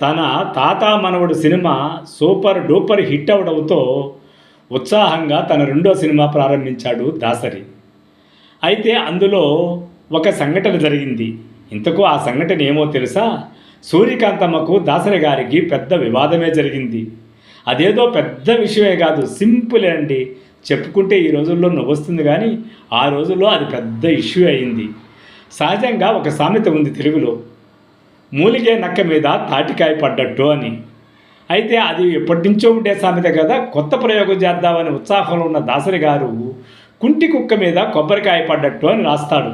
తన తాత మనవడు సినిమా సూపర్ డూపర్ హిట్ అవడంతో ఉత్సాహంగా తన రెండో సినిమా ప్రారంభించాడు దాసరి. అయితే అందులో ఒక సంఘటన జరిగింది. ఇంతకు ఆ సంఘటన ఏమో తెలుసా? సూర్యకాంతమ్మకు దాసరి గారికి పెద్ద వివాదమే జరిగింది. అదేదో పెద్ద విషయమే కాదు సింపుల్ అండి. చెప్పుకుంటే ఈ రోజుల్లో నవ్వొస్తుంది కానీ ఆ రోజుల్లో అది పెద్ద ఇష్యూ అయింది. సహజంగా ఒక సామెత ఉంది తెలుగులో. మూలిగే నక్క మీద తాటికాయ పడ్డట్టు అని. అయితే అది ఎప్పటి నుంచో ఉండే సామెత కదా కొత్త ప్రయోగం చేద్దామని ఉత్సాహంలో ఉన్న దాసరి గారు కుంటి కుక్క మీద కొబ్బరికాయ పడ్డట్టు అని రాస్తాడు.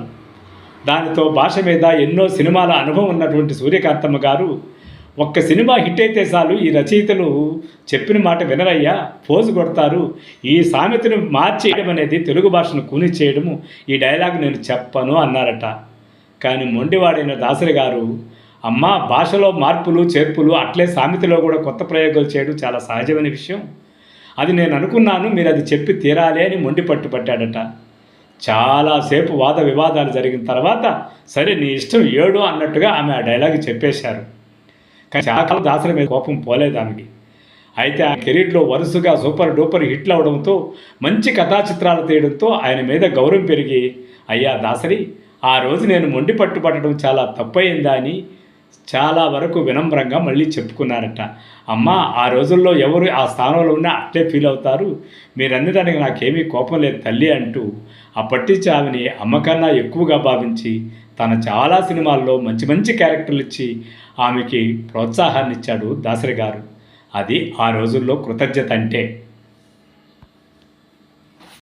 దానితో భాష మీద ఎన్నో సినిమాల అనుభవం ఉన్నటువంటి సూర్యకాంతమ్మ గారు ఒక్క సినిమా హిట్ అయితే చాలు ఈ రచయితలు చెప్పిన మాట వినరయ్యా పోజు కొడతారు ఈ సామెతను మార్చేయడం అనేది తెలుగు భాషను కూని చేయడము ఈ డైలాగ్ నేను చెప్పను అన్నారట. కానీ మొండివాడైన దాసరి గారు అమ్మ భాషలో మార్పులు చేర్పులు అట్లే సామెతలో కూడా కొత్త ప్రయోగాలు చేయడం చాలా సహజమైన విషయం. అది నేను అనుకున్నాను మీరు అది చెప్పి తీరాలి అని మొండి పట్టు పట్టాడట. చాలాసేపు వాద వివాదాలు జరిగిన తర్వాత సరే నీ ఇష్టం ఏడు అన్నట్టుగా ఆమె ఆ డైలాగ్ చెప్పేశారు. కానీ చాలా కాలం దాసరి మీద కోపం పోలేదు ఆమెకి. అయితే ఆ కెరీర్లో వరుసగా సూపర్ డూపర్ హిట్లు అవడంతో మంచి కథా చిత్రాలు తీయడంతో ఆయన మీద గౌరవం పెరిగి అయ్యా దాసరి ఆ రోజు నేను మొండి పట్టుపట్టడం చాలా తప్పయిందా అని చాలా వరకు వినమ్రంగా మళ్ళీ చెప్పుకున్నారట. అమ్మ ఆ రోజుల్లో ఎవరు ఆ స్థానంలో ఉన్నా అట్లే ఫీల్ అవుతారు? మీరు దానికి నాకేమీ కోపం లేదు తల్లి అంటూ అప్పటి నుంచి ఆమెని అమ్మకన్నా ఎక్కువగా భావించి తన చాలా సినిమాల్లో మంచి మంచి క్యారెక్టర్లు ఇచ్చి ఆమెకి ప్రోత్సాహాన్ని ఇచ్చాడు దాసరి గారు. అది ఆ రోజుల్లో కృతజ్ఞత అంటే.